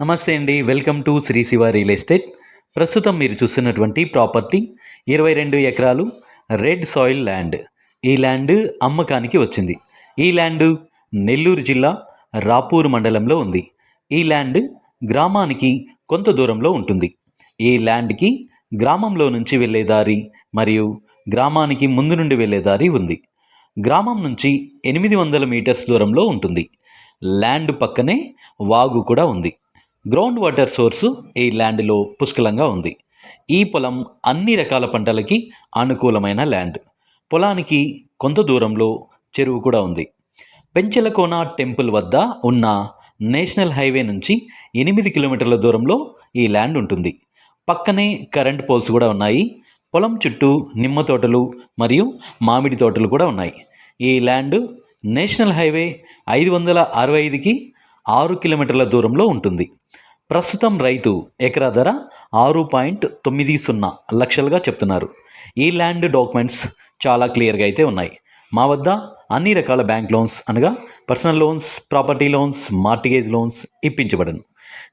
నమస్తే అండి. Welcome to Sri Siva real estate. ప్రస్తుతం మీరు చూస్తున్నటువంటి ప్రాపర్టీ ఇరవై రెండు ఎకరాలు రెడ్ సాయిల్ ల్యాండ్. ఈ ల్యాండ్ అమ్మకానికి వచ్చింది. ఈ ల్యాండ్ నెల్లూరు జిల్లా రాపూర్ మండలంలో ఉంది. ఈ ల్యాండ్ గ్రామానికి కొంత దూరంలో ఉంటుంది. ఈ ల్యాండ్కి గ్రామంలో నుంచి వెళ్ళే దారి మరియు గ్రామానికి ముందు నుండి వెళ్ళే దారి ఉంది. గ్రామం నుంచి ఎనిమిది వందల మీటర్స్ దూరంలో ఉంటుంది. ల్యాండ్ పక్కనే వాగు కూడా ఉంది. గ్రౌండ్ వాటర్ సోర్సు ఈ ల్యాండ్లో పుష్కలంగా ఉంది. ఈ పొలం అన్ని రకాల పంటలకి అనుకూలమైన ల్యాండ్. పొలానికి కొంత దూరంలో చెరువు కూడా ఉంది. పెంచలకోన టెంపుల్ వద్ద ఉన్న నేషనల్ హైవే నుంచి ఎనిమిది కిలోమీటర్ల దూరంలో ఈ ల్యాండ్ ఉంటుంది. పక్కనే కరెంట్ పోల్స్ కూడా ఉన్నాయి. పొలం చుట్టూ నిమ్మ తోటలు మరియు మామిడి తోటలు కూడా ఉన్నాయి. ఈ ల్యాండ్ నేషనల్ హైవే ఐదు వందల అరవై ఐదుకి ఆరు కిలోమీటర్ల దూరంలో ఉంటుంది. ప్రస్తుతం రైతు ఎకరా ధర ఆరు పాయింట్ తొమ్మిది సున్నా లక్షలుగా చెప్తున్నారు. ఈ ల్యాండ్ డాక్యుమెంట్స్ చాలా క్లియర్గా అయితే ఉన్నాయి. మా వద్ద అన్ని రకాల బ్యాంక్ లోన్స్ అనగా personal loans property loans mortgage loans ఇప్పించబడను.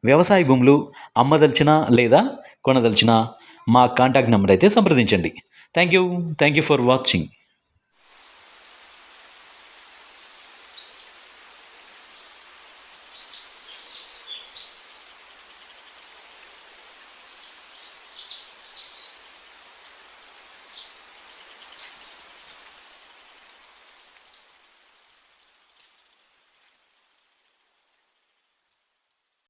వ్యవసాయ భూములు అమ్మదలిచిన లేదా కొనదలిచిన మా కాంటాక్ట్ నెంబర్ అయితే సంప్రదించండి. Thank you. Thank you for watching.